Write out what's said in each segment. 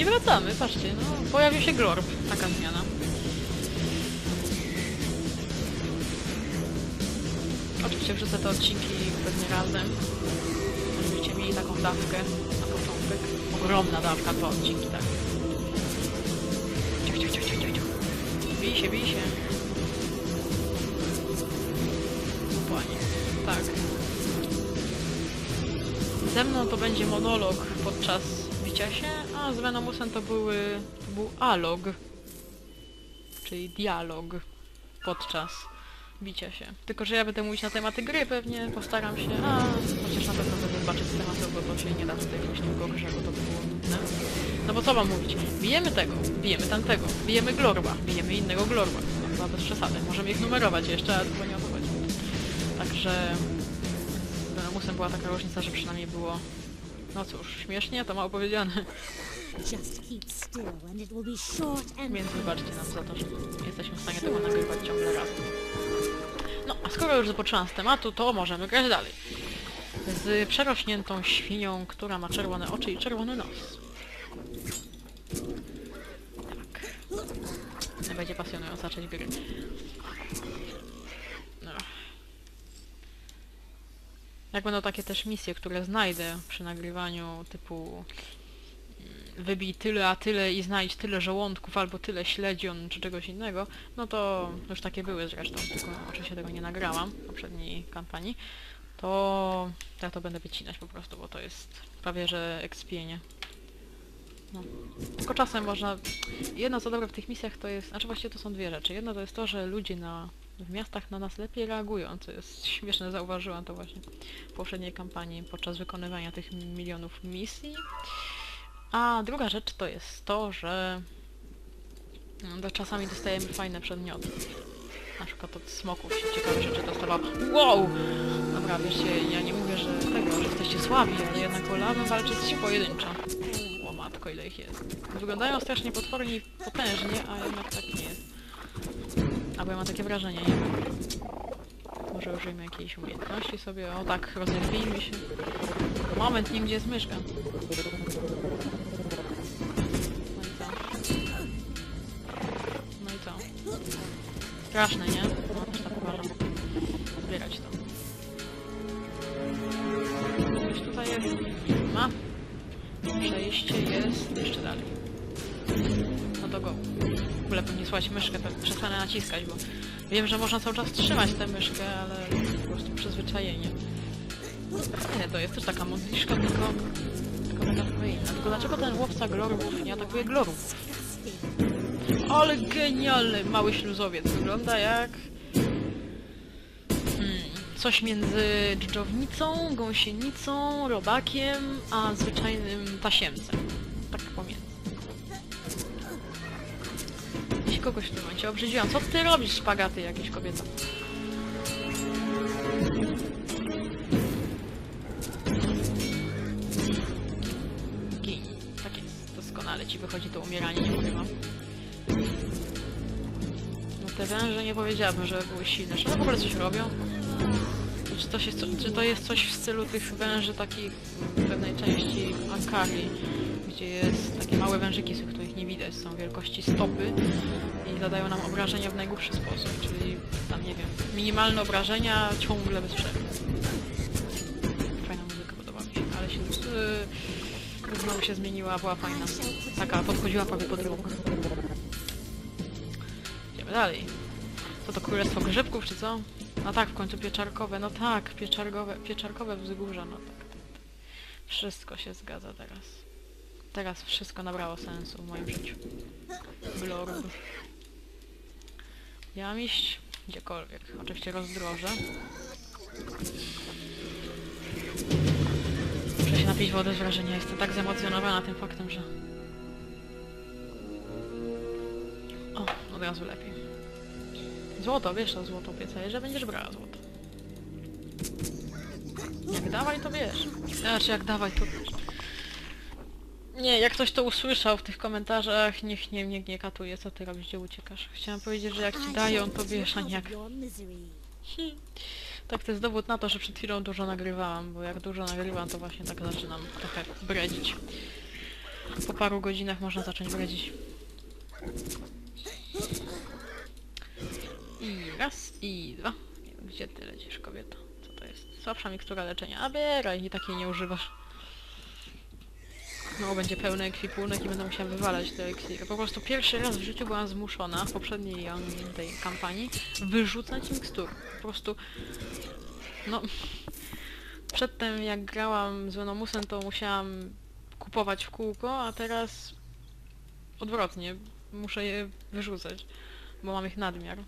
I wracamy, patrzcie, no, pojawił się Glorb, taka zmiana. Oczywiście wrzucę te odcinki pewnie razem, żebyście mieli taką dawkę na początek. Ogromna dawka, dwa odcinki, tak. Ciu, ciu, ciu, ciu, ciu. Bij się, bij się. Panie, tak. Ze mną to będzie monolog podczas a z Venomusem to były... to był alog. Czyli dialog podczas bicia się. Tylko, że ja będę mówić na tematy gry pewnie, postaram się, a chociaż na pewno będę zobaczyć z tematu, bo to się nie da tutaj właśnie w grze, bo to by było nudne. No bo co mam mówić? Bijemy tego, bijemy tamtego, bijemy Glorba, bijemy innego Glorba. No chyba bez przesady. Możemy ich numerować jeszcze, ale tylko nie o to chodzi. Także z Venomusem była taka różnica, że przynajmniej było no cóż, śmiesznie, to mało powiedziane. Więc wybaczcie nam za to, że nie jesteśmy w stanie tego nagrywać ciągle razem. No, a skoro już zapoczęłam z tematu, to możemy grać dalej. Z przerośniętą świnią, która ma czerwone oczy i czerwony nos. Tak. Będzie pasjonująca część gry. No. Jak będą takie też misje, które znajdę przy nagrywaniu, typu mm, wybij tyle, a tyle i znajdź tyle żołądków albo tyle śledzion czy czegoś innego, no to już takie były zresztą, tylko oczywiście tego nie nagrałam w poprzedniej kampanii, to ja to będę wycinać po prostu, bo to jest prawie że ekspienie. No. Tylko czasem można... Jedno co dobre w tych misjach to jest... Znaczy właściwie to są dwie rzeczy. Jedno to jest to, że ludzie na... w miastach na nas lepiej reagują, co jest śmieszne, zauważyłam to właśnie w poprzedniej kampanii podczas wykonywania tych milionów misji. A druga rzecz to jest to, że no, to czasami dostajemy fajne przedmioty. Na przykład od smoków się ciekawe rzeczy dostawałam. Wow! Dobra, wiecie, ja nie mówię, że tego, że jesteście słabi, ale jednak wolałabym walczyć pojedynczo. Matko, ile ich jest. Wyglądają strasznie potwornie i potężnie, a jednak tak nie jest. Albo ja mam takie wrażenie, nie wiem. Może użyjmy jakiejś umiejętności sobie. O tak, rozerwijmy się. Moment, nie gdzie jest myszka. No i co? No i co? Straszne, nie? No też tak uważam. Zbierać to. Coś tutaj jest. Przejście jest jeszcze dalej. No to go. W ogóle pewnie słychać myszkę, to przestanę naciskać, bo wiem, że można cały czas trzymać tę myszkę, ale po prostu przyzwyczajenie. Nie, to jest też taka modliszka, tylko... tylko inna. Tylko dlaczego ten łowca glorów nie atakuje glorów? Ale genialny mały śluzowiec. Wygląda jak... Coś między dżdżownicą, gąsienicą, robakiem, a zwyczajnym tasiemcem. Tak pomiędzy. Jeśli kogoś w tym momencie obrzydziłam. Co ty robisz, szpagaty, jakieś kobieta? Gin. Tak jest. Doskonale ci wychodzi to umieranie, nie powiem wam. No te węże nie powiedziałabym, że były silne. Czy one w ogóle coś robią? Czy to, się, czy to jest coś w stylu tych węży takich w pewnej części Ankari, gdzie jest takie małe wężyki, z których nie widać, są wielkości stopy i zadają nam obrażenia w najgłupszy sposób, czyli tam, nie wiem, minimalne obrażenia ciągle bez przerwy. Fajna muzyka, podoba mi się, ale się yy, znowu się zmieniła, była fajna. Taka podchodziła prawie pod róg. Idziemy dalej. Co to królestwo grzybków, czy co? No tak, w końcu pieczarkowe, no tak, pieczarkowe, pieczarkowe wzgórza, no tak, tak, tak. Wszystko się zgadza teraz. Teraz wszystko nabrało sensu w moim życiu. Blorb. Ja mam iść gdziekolwiek. Oczywiście rozdrożę. Muszę się napić wody z wrażenia. Jestem tak zemocjonowana tym faktem, że... O, od razu lepiej. Złoto, wiesz, to złoto obiecałeś, że będziesz brała złoto. Jak dawaj, to wiesz. Znaczy, jak dawaj, to wiesz. Nie, jak ktoś to usłyszał w tych komentarzach, niech nie, nie, nie katuje, co ty robisz, gdzie uciekasz. Chciałam powiedzieć, że jak ci dają, to wiesz, a nie jak... Tak, to jest dowód na to, że przed chwilą dużo nagrywałam, bo jak dużo nagrywam, to właśnie tak zaczynam trochę bredzić. po paru godzinach można zacząć bredzić. I raz, i dwa. Gdzie ty lecisz, kobieto? Co to jest? Słabsza mikstura leczenia. A bieraj, i takiej nie używasz. No, będzie pełny ekwipunek i będę musiała wywalać te eliksiry. Po prostu pierwszy raz w życiu byłam zmuszona w poprzedniej tej kampanii wyrzucać mikstur. Po prostu... No... Przedtem jak grałam z Venomusem to musiałam kupować w kółko, a teraz odwrotnie. Muszę je wyrzucać, bo mam ich nadmiar.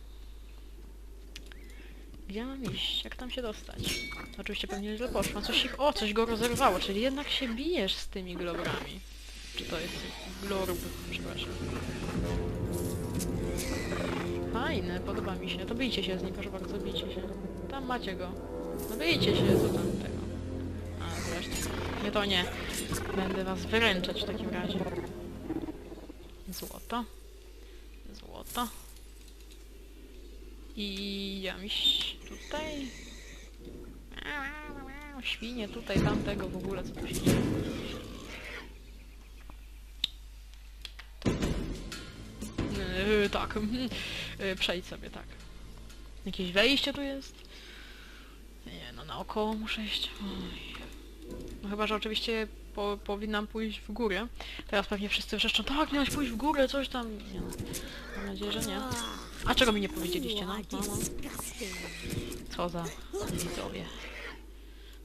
Gdzie mam iść? Jak tam się dostać? Oczywiście pewnie źle poszło. Coś ich... O, coś go rozerwało, czyli jednak się bijesz z tymi globrami. Czy to jest glorb? Przepraszam. Fajne, podoba mi się. To bijcie się z nim, proszę bardzo, bijcie się. Tam macie go. No bijcie się, co tam tego. A, wreszcie. Nie, to nie. Będę was wyręczać w takim razie. Złoto. Złoto. I ja iść tutaj. Świnie tutaj, tamtego w ogóle, co tu się dzieje. Yy, tak, mhm. Yy, przejdź sobie, tak. Jakieś wejście tu jest? Nie, no naokoło muszę iść. Oj. No chyba, że oczywiście po, powinnam pójść w górę. Teraz pewnie wszyscy wrzeszczą, tak, miałeś pójść w górę, coś tam. Nie no. Mam nadzieję, że nie. A czego mi nie powiedzieliście, no? no, no. Co za widzowie.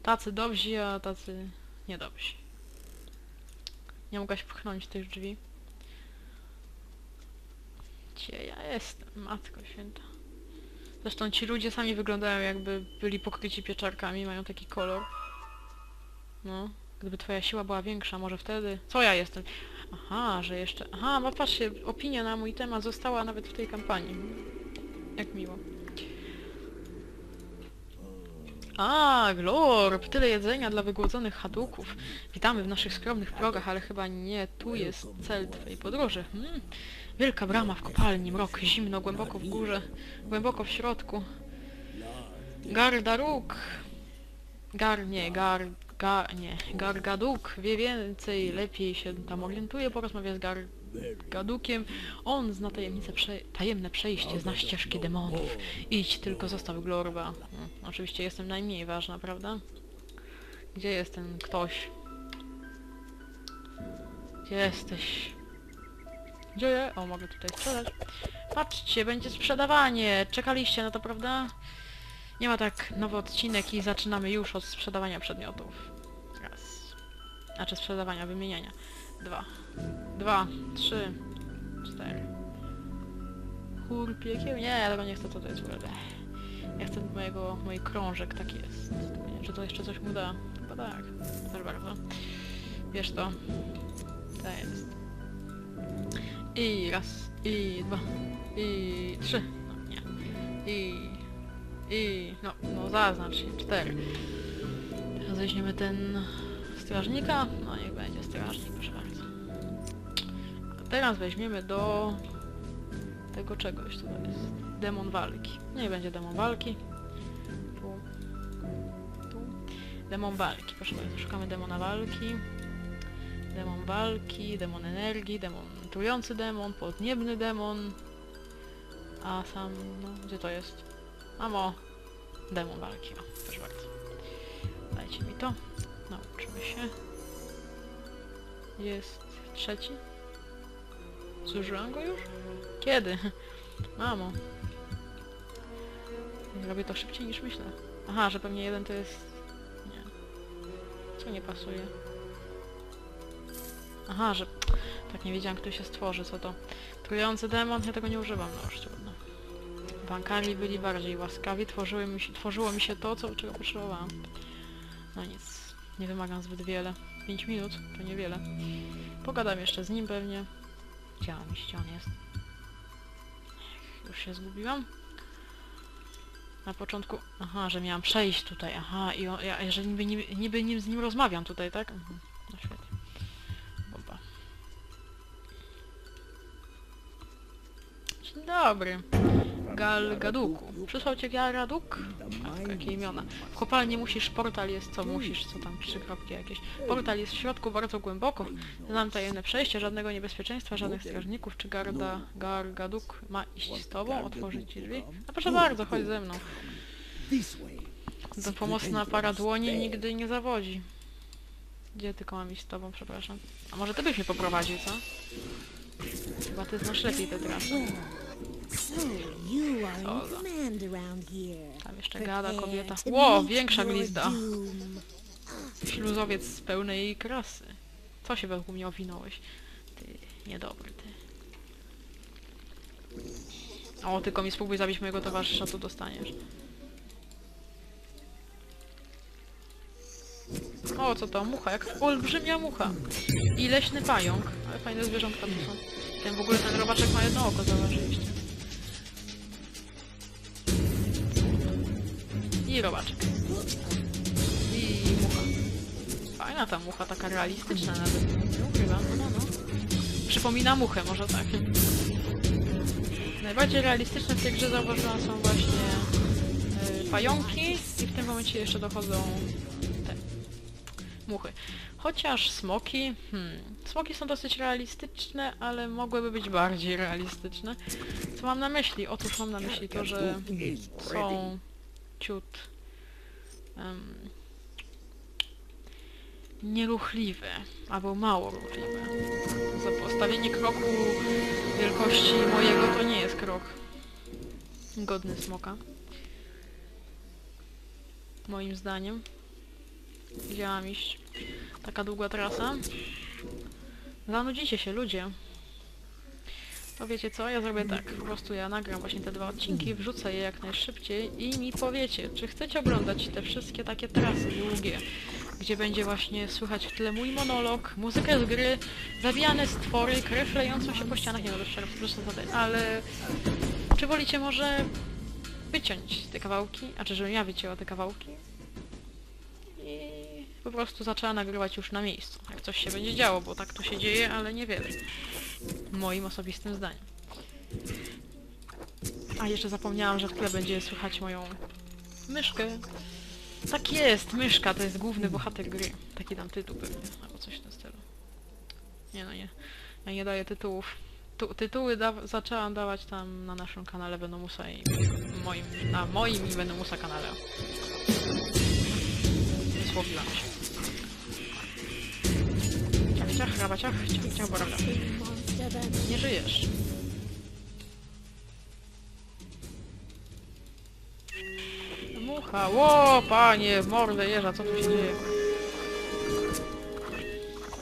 Tacy dobrzy, a tacy niedobrzy. Nie mogłaś pchnąć tych drzwi. Gdzie ja jestem, matko święta. Zresztą ci ludzie sami wyglądają jakby byli pokryci pieczarkami, mają taki kolor. No, gdyby twoja siła była większa, może wtedy... Co ja jestem? Aha, że jeszcze... Aha, no patrzcie, opinia na mój temat została nawet w tej kampanii. Jak miło. A, Glorb, tyle jedzenia dla wygłodzonych chaduków. Witamy w naszych skromnych progach, ale chyba nie tu jest cel twojej podróży. Hmm. Wielka brama w kopalni, mrok, zimno, głęboko w górze, głęboko w środku. Gardaruk. Gar, nie, gar, gar, nie, Gargaduk wie więcej, lepiej się tam orientuje, porozmawia z Gar... Gadukiem. On zna tajemnice prze... tajemne przejście, zna ścieżki demonów. Idź, tylko zostaw Glorba. Hmm, oczywiście jestem najmniej ważna, prawda? Gdzie jest ten ktoś? Gdzie jesteś? Gdzie je? O, mogę tutaj sprzedać. Patrzcie, będzie sprzedawanie. Czekaliście na to, prawda? Nie ma tak nowy odcinek i zaczynamy już od sprzedawania przedmiotów. Raz. Znaczy sprzedawania, wymieniania. Dwa. Dwa, trzy, cztery. Chór piekieł? Nie, ja nie chcę, co to jest w ogóle. Ja chcę mojego, mój krążek, tak jest. Nie czy to jeszcze coś mu da? Chyba tak. Proszę bardzo. Wiesz to. To jest. I raz, i dwa, i trzy. No nie. I... I... no, no zaznacz się. Cztery. Teraz weźmiemy ten... strażnika. No niech będzie strażnik, proszę bardzo. A teraz weźmiemy do... tego czegoś, to jest. Demon walki. Nie będzie demon walki. Tu. Tu. Demon walki, proszę bardzo. Szukamy demona walki. Demon walki, demon energii, demon trujący demon, podniebny demon. A sam, no, gdzie to jest? Mamo, demon walki, o, proszę bardzo. Dajcie mi to. Nauczymy się. Jest trzeci? Zużyłam go już? Kiedy? Mamo. Robię to szybciej niż myślę. Aha, że pewnie jeden to jest... Nie. Co nie pasuje? Aha, że... Tak nie wiedziałam, kto się stworzy, co to... Trujący demon, ja tego nie używam, no już Bankari byli bardziej łaskawi, tworzyły mi się, tworzyło mi się to, co, czego potrzebowałam. No nic, nie wymagam zbyt wiele. 5 minut, to niewiele. Pogadam jeszcze z nim pewnie. On, gdzie on jest? Już się zgubiłam. Na początku... Aha, że miałam przejść tutaj, aha, i on, ja, że niby, niby, niby nim, z nim rozmawiam tutaj, tak? Mhm. No świetnie. Dobry. Gal Gaduku. Przysłał cię Garaduk? Tak, jakie imiona. W kopalni musisz, portal jest co musisz, co tam, trzy kropki jakieś. Portal jest w środku bardzo głęboko. Znam tajemne przejście, żadnego niebezpieczeństwa, żadnych strażników. Czy Garda, Gar Gaduk ma iść z tobą, otworzyć ci drzwi? No proszę bardzo, chodź ze mną. To pomocna para dłoni nigdy nie zawodzi. Gdzie tylko mam iść z tobą, przepraszam. A może ty byś mnie poprowadził, co? Chyba ty znasz lepiej tę trasę. Dobra. around here. Tam jeszcze gada kobieta. to Ło, większa glizda. Śluzowiec z pełnej krasy. Co się wokół mnie owinąłeś? Ty, niedobry ty. O, tylko mi spróbuj zabić mojego towarzysza, to dostaniesz. O, co to? Mucha, jak olbrzymia mucha. I leśny pająk. Ale fajne zwierzątka tu są. Ten w ogóle ten robaczek ma jedno oko, zauważyliście. I robaczek. I mucha. Fajna ta mucha, taka realistyczna nawet. Nie ukrywam, no, no, no. Przypomina muchę, może tak. Najbardziej realistyczne w tej grze zauważyłam są właśnie y, pająki i w tym momencie jeszcze dochodzą te muchy. Chociaż smoki, hmm, smoki są dosyć realistyczne, ale mogłyby być bardziej realistyczne. Co mam na myśli? Otóż mam na myśli to, że są ciut em, nieruchliwe, albo mało ruchliwe. Za postawienie kroku wielkości mojego to nie jest krok godny smoka. Moim zdaniem. Gdzie mam iść? Taka długa trasa. Zanudzicie się ludzie. To wiecie co? Ja zrobię tak. Po prostu ja nagram właśnie te dwa odcinki, wrzucę je jak najszybciej i mi powiecie, czy chcecie oglądać te wszystkie takie trasy długie, gdzie będzie właśnie słychać w tle mój monolog, muzykę z gry, zabijane stwory, krew lejącą się po ścianach, nie no, bez przerw, proszę zadać, ale czy wolicie może wyciąć te kawałki, a czy żebym ja wycięła te kawałki i po prostu zaczęła nagrywać już na miejscu, jak coś się będzie działo, bo tak tu się dzieje, ale niewiele moim osobistym zdaniem. A jeszcze zapomniałam, że w tle będzie słychać moją myszkę. Tak jest, myszka to jest główny bohater gry. Taki tam tytuł pewnie, albo coś w tym stylu. Nie no nie, ja nie daję tytułów. Tu, tytuły da zaczęłam dawać tam na naszym kanale Venomusa i moim, na moim i Venomusa kanale. Wysłowiłam się. Ciach, ciach, rabaciach, ciach, ciach, borabla. Nie żyjesz. Mucha, ło, panie, w mordę jeża, co tu się dzieje?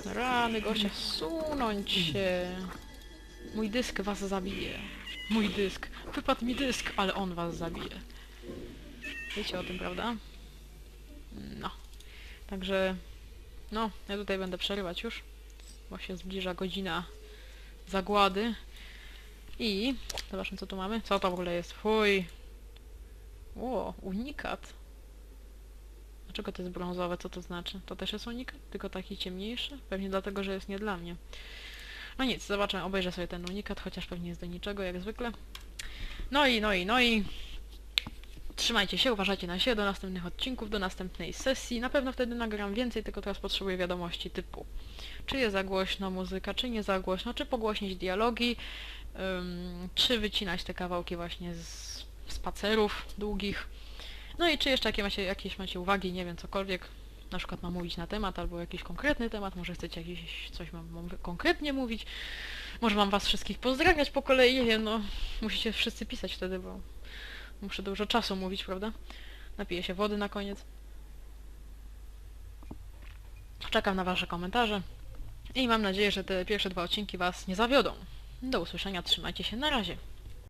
Rany, gościa, sunąć się. Mój dysk was zabije. Mój dysk. Wypadł mi dysk, ale on was zabije. Wiecie o tym, prawda? No. Także, no, ja tutaj będę przerywać już, bo się zbliża godzina zagłady. I zobaczmy co tu mamy. Co to w ogóle jest? Fuj. O, unikat. Dlaczego to jest brązowe? Co to znaczy? To też jest unikat? Tylko taki ciemniejszy? Pewnie dlatego, że jest nie dla mnie. No nic, zobaczę, obejrzę sobie ten unikat, chociaż pewnie jest do niczego, jak zwykle. No i, no i, no i... Trzymajcie się, uważajcie na siebie, do następnych odcinków, do następnej sesji. Na pewno wtedy nagram więcej, tylko teraz potrzebuję wiadomości typu czy jest za głośno muzyka, czy nie za głośno, czy pogłośnić dialogi, ym, czy wycinać te kawałki właśnie z spacerów długich. No i czy jeszcze jakie macie, jakieś macie uwagi, nie wiem, cokolwiek, na przykład mam mówić na temat, albo jakiś konkretny temat, może chcecie jakieś coś mam, mam konkretnie mówić, może mam was wszystkich pozdrawiać po kolei, nie wiem, no, musicie wszyscy pisać wtedy, bo muszę dużo czasu mówić, prawda? Napiję się wody na koniec. Czekam na wasze komentarze. I mam nadzieję, że te pierwsze dwa odcinki Was nie zawiodą. Do usłyszenia, trzymajcie się, na razie.